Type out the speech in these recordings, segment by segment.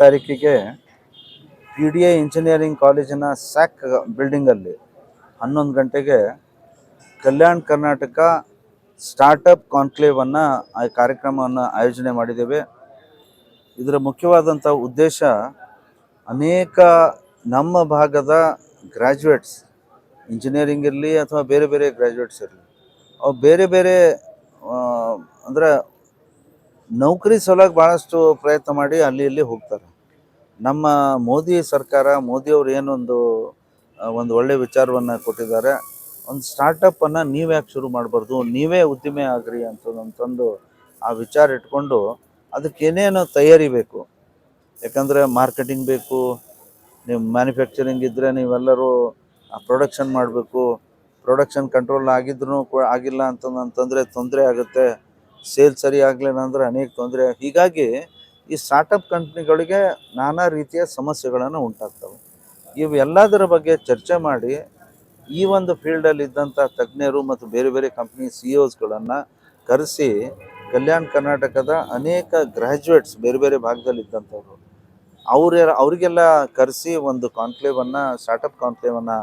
ತಾರೀಕಿಗೆ P D A engineering ಕಾಲೇಜಿನ sack ಬಿಲ್ಡಿಂಗಲ್ಲಿ ಹನ್ನೊಂದು ಗಂಟೆಗೆ ಕಲ್ಯಾಣ್ ಕರ್ನಾಟಕ ಸ್ಟಾರ್ಟಪ್ ಕಾನ್ಕ್ಲೇವನ್ನು ಆ ಕಾರ್ಯಕ್ರಮವನ್ನು ಆಯೋಜನೆ ಮಾಡಿದ್ದೇವೆ. ಇದರ ಮುಖ್ಯವಾದಂಥ ಉದ್ದೇಶ ಅನೇಕ ನಮ್ಮ ಭಾಗದ ಗ್ರ್ಯಾಜುಯೇಟ್ಸ್ ಇಂಜಿನಿಯರಿಂಗ್ ಇರಲಿ ಅಥವಾ ಬೇರೆ ಬೇರೆ ಗ್ರ್ಯಾಜುಯೇಟ್ಸ್ ಇರಲಿ, ಅವು ಬೇರೆ ಬೇರೆ ಅಂದರೆ ನೌಕರಿ ಸಲುವಾಗಿ ಭಾಳಷ್ಟು ಪ್ರಯತ್ನ ಮಾಡಿ ಅಲ್ಲಿ ಇಲ್ಲಿ ಹೋಗ್ತಾರೆ. ನಮ್ಮ ಮೋದಿ ಸರ್ಕಾರ ಮೋದಿಯವರು ಏನೊಂದು ಒಂದು ಒಳ್ಳೆ ವಿಚಾರವನ್ನು ಕೊಟ್ಟಿದ್ದಾರೆ. ಒಂದು ಸ್ಟಾರ್ಟಪ್ಪನ್ನು ನೀವು ಯಾಕೆ ಶುರು ಮಾಡಬಾರ್ದು? ನೀವೇ ಉದ್ದಿಮೆ ಆಗ್ರಿ ಅಂತಂದು ಆ ವಿಚಾರ ಇಟ್ಕೊಂಡು ಅದಕ್ಕೆ ಏನೇನು ತಯಾರಿ ಬೇಕು. ಯಾಕಂದರೆ ಮಾರ್ಕೆಟಿಂಗ್ ಬೇಕು ನೀವು ಮ್ಯಾನುಫ್ಯಾಕ್ಚರಿಂಗ್ ಇದ್ದರೆ ನೀವೆಲ್ಲರೂ ಪ್ರೊಡಕ್ಷನ್ ಮಾಡಬೇಕು. ಪ್ರೊಡಕ್ಷನ್ ಕಂಟ್ರೋಲ್ ಆಗಿದ್ರೂ ಆಗಿಲ್ಲ ಅಂತಂದ್ರೆ ತೊಂದರೆ ಆಗುತ್ತೆ. ಸೇಲ್ ಸರಿ ಆಗಲಿಲ್ಲ ಅಂದರೆ ಅನೇಕ ತೊಂದರೆ. ಹೀಗಾಗಿ ಈ ಸ್ಟಾರ್ಟಪ್ ಕಂಪ್ನಿಗಳಿಗೆ ನಾನಾ ರೀತಿಯ ಸಮಸ್ಯೆಗಳನ್ನು ಉಂಟಾಗ್ತವೆ. ಇವೆಲ್ಲದರ ಬಗ್ಗೆ ಚರ್ಚೆ ಮಾಡಿ ಈ ಒಂದು ಫೀಲ್ಡಲ್ಲಿ ಇದ್ದಂಥ ತಜ್ಞರು ಮತ್ತು ಬೇರೆ ಬೇರೆ ಕಂಪ್ನಿ ಸಿ ಒಸ್ಗಳನ್ನು ಕರೆಸಿ ಕಲ್ಯಾಣ ಕರ್ನಾಟಕದ ಅನೇಕ ಗ್ರ್ಯಾಜುಯೇಟ್ಸ್ ಬೇರೆ ಬೇರೆ ಭಾಗದಲ್ಲಿ ಇದ್ದಂಥವ್ರು, ಅವ್ರ ಅವರಿಗೆಲ್ಲ ಕರೆಸಿ ಒಂದು ಕಾನ್ಕ್ಲೇವನ್ನು ಸ್ಟಾರ್ಟಪ್ ಕಾನ್ಕ್ಲೇವನ್ನು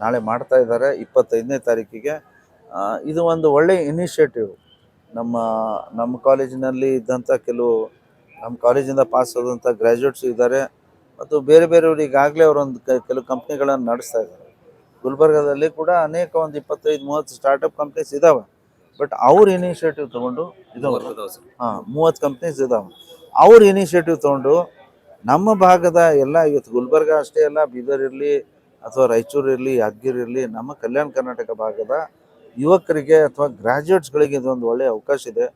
ನಾಳೆ ಮಾಡ್ತಾ ಇದ್ದಾರೆ ಇಪ್ಪತ್ತೈದನೇ ತಾರೀಕಿಗೆ. ಇದು ಒಂದು ಒಳ್ಳೆಯ ಇನಿಷಿಯೇಟಿವ್ ನಮ್ಮ ನಮ್ಮ ಕಾಲೇಜಿನಲ್ಲಿ ಇದ್ದಂಥ ಕೆಲವು ನಮ್ಮ ಕಾಲೇಜಿಂದ ಪಾಸ್ ಆದಂಥ ಗ್ರ್ಯಾಜುಯೇಟ್ಸ್ ಇದ್ದಾರೆ. ಮತ್ತು ಬೇರೆ ಬೇರೆಯವರು ಈಗಾಗಲೇ ಅವರೊಂದು ಕ- ಕೆಲವು ಕಂಪ್ನಿಗಳನ್ನು ನಡೆಸ್ತಾ ಇದ್ದಾರೆ. ಗುಲ್ಬರ್ಗಾದಲ್ಲಿ ಕೂಡ ಅನೇಕ ಒಂದು ಇಪ್ಪತ್ತೈದು ಮೂವತ್ತು ಸ್ಟಾರ್ಟಪ್ ಕಂಪ್ನೀಸ್ ಇದ್ದಾವೆ ಬಟ್ ಅವ್ರ ಇನಿಷಿಯೇಟಿವ್ ತೊಗೊಂಡು ಇದಾವೆ ಹಾಂ ಮೂವತ್ತು ಕಂಪ್ನೀಸ್ ಇದಾವೆ. ಅವ್ರ ಇನಿಷಿಯೇಟಿವ್ ತೊಗೊಂಡು ನಮ್ಮ ಭಾಗದ ಎಲ್ಲ ಇವತ್ತು ಗುಲ್ಬರ್ಗ ಅಷ್ಟೇ ಅಲ್ಲ ಬೀದರ್ ಇರಲಿ ಅಥವಾ ರಾಯಚೂರು ಇರಲಿ ಯಾದಗಿರಿ ಇರಲಿ ನಮ್ಮ ಕಲ್ಯಾಣ ಕರ್ನಾಟಕ ಭಾಗದ ಯುವಕರಿಗೆ ಅಥವಾ ಗ್ರ್ಯಾಜುಯೇಟ್ಸ್ಗಳಿಗೆ ಇದೊಂದು ಒಳ್ಳೆಯ ಅವಕಾಶ ಇದೆ.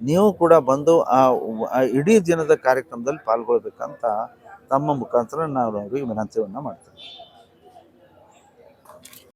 ನೀವು ಕೂಡ ಬಂದು ಆ ಇಡೀ ದಿನದ ಕಾರ್ಯಕ್ರಮದಲ್ಲಿ ಪಾಲ್ಗೊಳ್ಬೇಕಂತ ತಮ್ಮ ಮುಖಾಂತರ ನಾವು ಅವರಿಗೆ ವಿನಂತಿಯನ್ನು ಮಾಡ್ತೇನೆ.